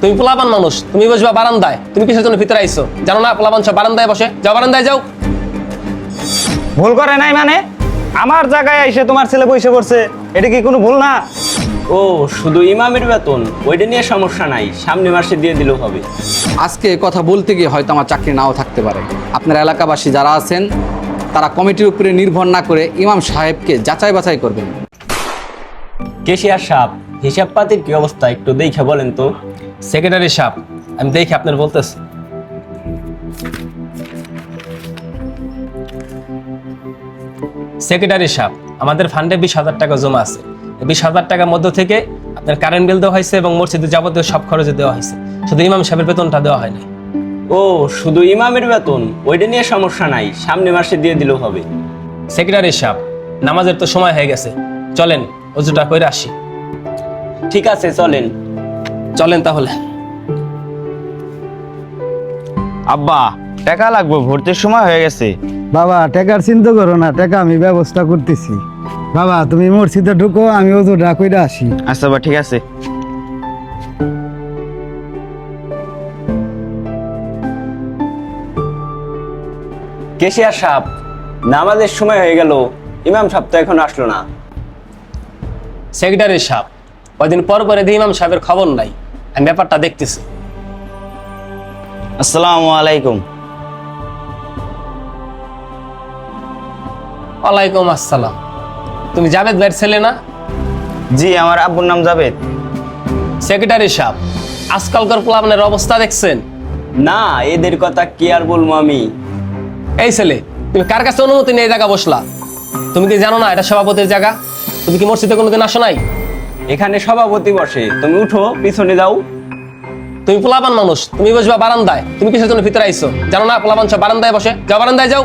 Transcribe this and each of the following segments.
তুমি পোলাপান মানুষ তুমি বসবা বারান্দায়। তুমি কিসের জন্য ভিতরে আইছো? জানো না পোলাপান সব বারান্দায় বসে। যাও বারান্দায় যাও। ভুল করে নাই মানে? আমার জায়গায় এসে তোমার ছেলে বসে পড়ছে এটা কি কোনো ভুল না? ও শুধু ইমামের বেতন ওইটা নিয়ে সমস্যা নাই সামনে মাসে দিয়ে দিলেও হবে। আজকে কথা বলতে গিয়ে হয়তো আমার চাকরি নাও থাকতে পারে। আপনার এলাকাবাসী যারা আছেন তারা কমিটির উপরে নির্ভর না করে ইমাম সাহেবকে যাচাই বাছাই করবেন। কেশিয়ার সাপ হিসাব পাতির কি অবস্থা একটু দেখে বলেন তো। সেক্রেটারি সাহেব আমি দেখি আপনার বলতেছি। সেক্রেটারি সাহেব আমাদের ফান্ডে বিশ হাজার টাকা জমা আছে। বিশ হাজার টাকার মধ্য থেকে আপনার কারেন্ট বিল দেওয়া হয়েছে এবং মসজিদের যাবতীয় সব খরচে দেওয়া হয়েছে। শুধু ইমাম সাহেবের বেতনটা দেওয়া হয়নি ও শুধু ইমামের বেতন? ওইটা নিয়ে সমস্যা নাই। সামনে মাসে দিয়ে দিলেও হবে। সেক্রেটারি সাহেব নামাজের তো সময় হয়ে গেছে। চলেন অজুটা করে আসি। ঠিক আছে চলেন। চলেন তাহলে। আব্বা টাকা লাগবে ভর্তির সময় হয়ে গেছে। বাবা টাকার চিন্তা করো না টাকা আমি ব্যবস্থা করতেছি। বাবা তুমি মসজিদে ঢুকো আমি ওজোটা কইরা আসি। আচ্ছা বা ঠিক আছে। কেশিয়ার সাপ নামাজের সময় হয়ে গেল ইমাম সাপ তো এখন আসলো না। সেক্রেটারি সাহেব কয়দিন পর পরে দিয়ে ইমাম সাহেবের খবর নাই। আমি ব্যাপারটা দেখতেছি। আসসালামু আলাইকুম। ওয়ালাইকুম আসসালাম। তুমি জাভেদ ভাইয়ের ছেলে না? জি আমার আব্বুর নাম জাবেদ। সেক্রেটারি সাহেব আজকালকার প্লাবনের অবস্থা দেখছেন? না এদের কথা কি আর বলব আমি? এই ছেলে তুমি কার কাছে অনুমতি নিয়ে এই জায়গা বসলা? তুমি কি জানো না এটা সভাপতির জায়গা? তুমি কি মসজিদে কোনোদিন আসো নাই? এখানে সভাপতি বসে। তুমি উঠো পিছনে যাও। তুমি পোলাপান মানুষ তুমি বসবা বারান্দায়। তুমি কিসের জন্য ভিতরে আইছো? জানো না পোলাপান সব বারান্দায় বসে? যাও বারান্দায় যাও।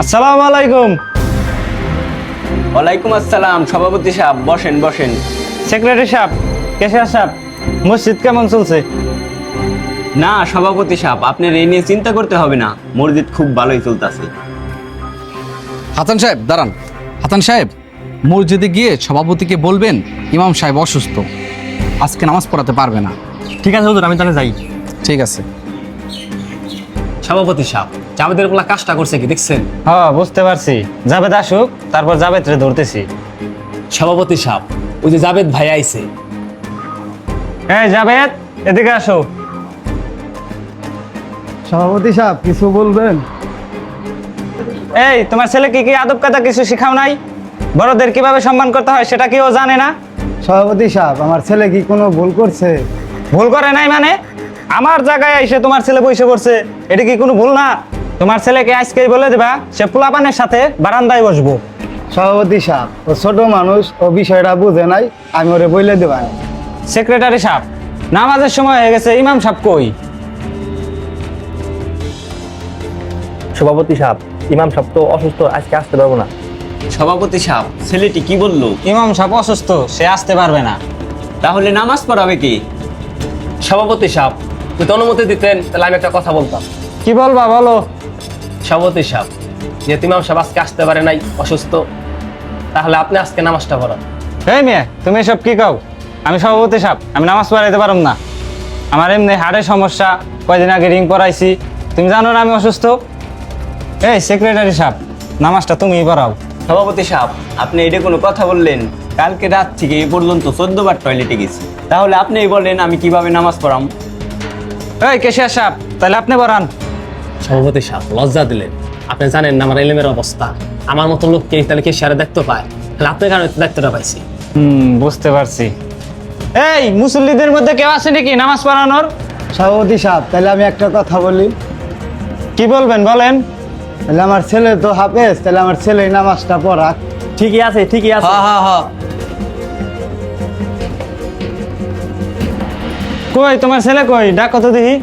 আসসালামু আলাইকুম। ওয়ালাইকুম আসসালাম সভাপতি সাহেব বসেন বসেন। সেক্রেটারি সাহেব কেশিয়ার সাহেব মসজিদ কেমন চলছে? না সভাপতি সাহেব আপনার এই নিয়ে চিন্তা করতে হবে না। মসজিদ খুব ভালোই চলতেছে। হাসান সাহেব দাঁড়ান। হাসান সাহেব মসজিদে গিয়ে সভাপতিকে বলবেন ইমাম সাহেব অসুস্থ। আজকে নামাজ পড়াতে পারবে না। ঠিক আছে হুজুর আমি তাহলে যাই। ঠিক আছে। সভাপতি সাহেব জাভেদের পোলা কাজটা করছে কি দেখছেন? হ্যাঁ বুঝতে পারছি। জাবেদ আসুক তারপর জাবেদ রে ধরতেছি। সভাপতি সাহেব ওই যে জাভেদ ভাই আইছে। এই জাবেদ এদিকে আসো। সভাপতি সাহেব কিছু বলবেন? এই তোমার ছেলে কি কি আদব কাদা কিছু শিখাও নাই? বড়দের কীভাবে সম্মান করতে হয় সেটা কি ও জানে না? সভাপতি সাহেব আমার ছেলে কি কোনো ভুল করছে? ভুল করে নাই মানে? আমার জায়গায় এসে তোমার ছেলে বসে পড়ছে এটা কি কোনো ভুল না? তোমার ছেলেকে আজকেই বলে দেবা সে পোলাপানের সাথে বারান্দায় বসবো। সভাপতি সাহেব ও ছোট মানুষ ও বিষয়টা বুঝে নাই আমি ওরে বলে দেবান সেক্রেটারি সাহেব নামাজের সময় হয়ে গেছে ইমাম সাহেব কই? সভাপতি সাহেব ইমাম সাহেব তো অসুস্থ আজকে আসতে পারব না। সভাপতি সাহেব ছেলেটি কি বলল? ইমাম সাহেব অসুস্থ সে আসতে পারবে না। তাহলে নামাজ পড়াবে কি? সভাপতি সাহেব যদি অনুমতি দিতেন তাহলে আমি একটা কথা বলতাম। কি বলবা বলো। সভাপতি সাহেব যেহেতু ইমাম সাহেব আজকে আসতে পারে নাই অসুস্থ তাহলে আপনি আজকে নামাজটা পড়ান। এই মেয়ে তুমি এসব কি কাও? আমি সভাপতি সাহেব আমি নামাজ পড়াইতে পারব না। আমার এমনি হাড়ের সমস্যা কয়দিন আগে রিং পড়াইছি তুমি জানো না আমি অসুস্থ? এই সেক্রেটারি সাহেব নামাজটা তুমিই পড়াও। সভাপতি সাহেব আপনি এটা কোনো কথা বললেন? কালকে রাত থেকে এ পর্যন্ত চোদ্দ বার টয়লেটে গেছি। তাহলে আপনিই বলেন আমি কীভাবে নামাজ পড়াম? এই কেশিয়া সাহেব তাহলে আপনি পড়ান। সভাপতি সাহেব লজ্জা দিলেন। আপনি জানেন না আমার এলেমের অবস্থা। আমার মতো লোককে তাহলে কে সারে দেখতে পায়। তাহলে আপনার কারণে তো দায়িত্বটা পাইছি। হুম বুঝতে পারছি। এই মুসল্লিদের মধ্যে কেউ আছে নাকি নামাজ পড়ানোর? সভাপতি সাহেব তাহলে আমি একটা কথা বলি। কি বলবেন বলেন। তাহলে আমার ছেলে তো হাফেজ তাহলে আমার ছেলে নামাজটা পড়াক ঠিকই আছে ঠিকই আছে। হ্যাঁ হ্যাঁ হ্যাঁ। কই তোমার ছেলে কই? ডাক কত দেখি।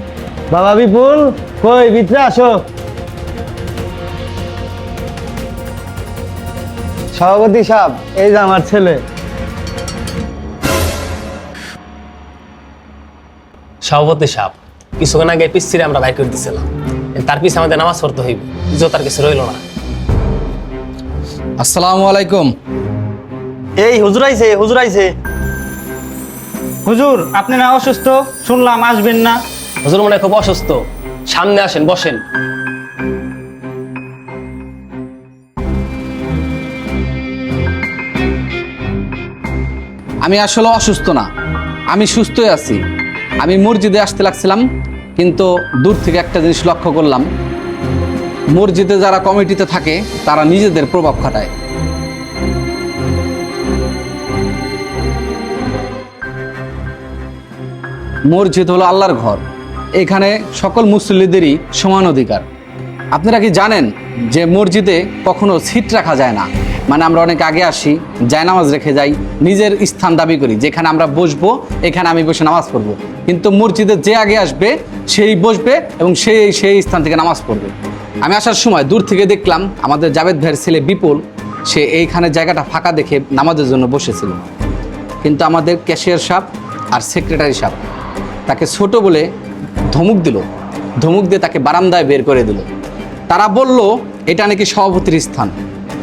বাবা বিপুল কই ভিতরে আসো। সভাপতি সাহেব এই যে আমার ছেলে। সভাপতি সাহেব কিছুক্ষণ আগে পিছিয়ে আমরা বাইর করে দিছিলাম। তার পিছে আমাদের নামাজ পড়তে হইব। ইজ্জত তার কিছু রইল না। আসসালামু আলাইকুম। এই হুজুর আইছে হুজুর আইছে। হুজুর আপনি না অসুস্থ? শুনলাম আসবেন না। হুজুর মনে খুব অসুস্থ। সামনে আসেন বসেন। আমি আসলে অসুস্থ না। আমি সুস্থই আছি। আমি মসজিদে আসতে লাগছিলাম। কিন্তু দূর থেকে একটা জিনিস লক্ষ্য করলাম, মসজিদে যারা কমিটিতে থাকে, তারা নিজেদের প্রভাব খাটায়। মসজিদ হলো আল্লাহর ঘর। এখানে সকল মুসল্লিদেরই সমান অধিকার। আপনারা কি জানেন যে মসজিদে কখনো সিট রাখা যায় না? মানে আমরা অনেক আগে আসি জায়নামাজ রেখে যাই, নিজের স্থান দাবি করি, যেখানে আমরা বসবো, এখানে আমি বসে নামাজ পড়ব। কিন্তু মসজিদে যে আগে আসবে, সেই বসবে এবং সেই সেই স্থান থেকে নামাজ পড়বে। আমি আসার সময় দূর থেকে দেখলাম, আমাদের জাভেদ ভাইয়ের ছেলে বিপুল, সে এইখানে জায়গাটা ফাঁকা দেখে নামাজের জন্য বসেছিল। কিন্তু আমাদের ক্যাশিয়ার সাপ আর সেক্রেটারি সাপ তাকে ছোট বলে ধমুক দিল। ধমুক দিয়ে তাকে বারান্দায় বের করে দিল। তারা বলল, এটা নাকি সভাপতির স্থান।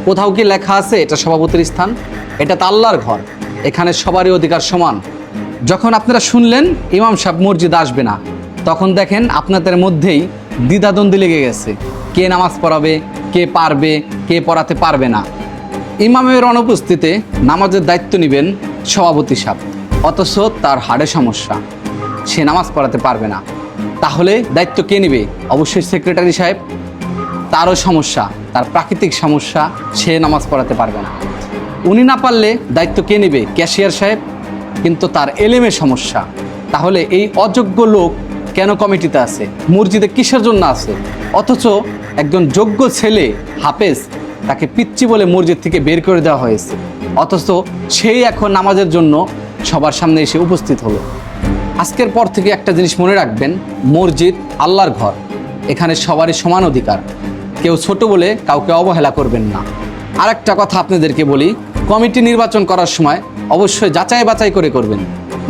কোথাও কি লেখা আছে? এটা সভাপতির স্থান। এটা তো আল্লাহর ঘর। এখানে সবারই অধিকার সমান। যখন আপনারা শুনলেন, ইমাম সাহেব মসজিদ আসবে না, তখন দেখেন আপনাদের মধ্যেই দ্বিধাদ্বন্দ্ব লেগে গেছে। কে নামাজ পড়াবে, কে পারবে, কে পড়াতে পারবে না। ইমামের অনুপস্থিতিতে নামাজের দায়িত্ব নেবেন সভাপতি সাহেব। অথচ তার হাড়ে সমস্যা। সে নামাজ পড়াতে পারবে না। তাহলে দায়িত্ব কে নেবে? অবশ্যই সেক্রেটারি সাহেব। তারও সমস্যা, তার প্রাকৃতিক সমস্যা, সে নামাজ পড়াতে পারবে না। উনি না পারলে দায়িত্ব কে নেবে? ক্যাশিয়ার সাহেব। কিন্তু তার এলেমের সমস্যা। তাহলে এই অযোগ্য লোক কেন কমিটিতে আছে? মসজিদে কিসের জন্য আছে? অথচ একজন যোগ্য ছেলে, হাফেজ, তাকে পিচ্ছি বলে মসজিদ থেকে বের করে দেওয়া হয়েছে। অথচ সেই এখন নামাজের জন্য সবার সামনে এসে উপস্থিত হলো। আজকের পর থেকে একটা জিনিস মনে রাখবেন, মসজিদ আল্লাহর ঘর। এখানে সবারই সমান অধিকার। কেউ ছোট বলে কাউকে অবহেলা করবেন না। আরেকটা কথা আপনাদেরকে বলি, কমিটি নির্বাচন করার সময় অবশ্যই যাচাই বাছাই করে করবেন।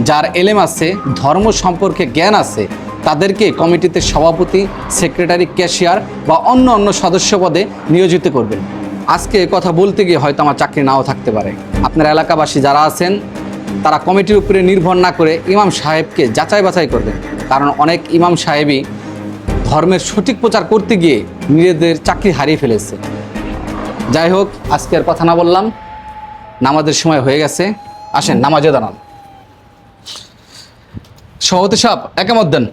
যার এলেম আছে, ধর্ম সম্পর্কে জ্ঞান আছে, তাদেরকে কমিটিতে সভাপতি, সেক্রেটারি, ক্যাশিয়ার বা অন্য অন্য সদস্য পদে নিয়োজিত করবেন। আজকে কথা বলতে গিয়ে হয়তো আমার চাকরি নাও থাকতে পারে। আপনার এলাকাবাসী যারা আছেন, তারা কমিটির উপরে নির্ভর না করে ইমাম সাহেবকে যাচাই বাছাই করবেন। কারণ অনেক ইমাম সাহেবই ধর্মের সঠিক প্রচার করতে গিয়ে নিজেদের চাকরি হারিয়ে ফেলেছে। যাই হোক, আজকে আর কথা না বললাম। নামাজের সময় হয়ে গেছে। আসেন, নামাজে দাঁড়ান। সভাপতি সাহেব, একামত দেন।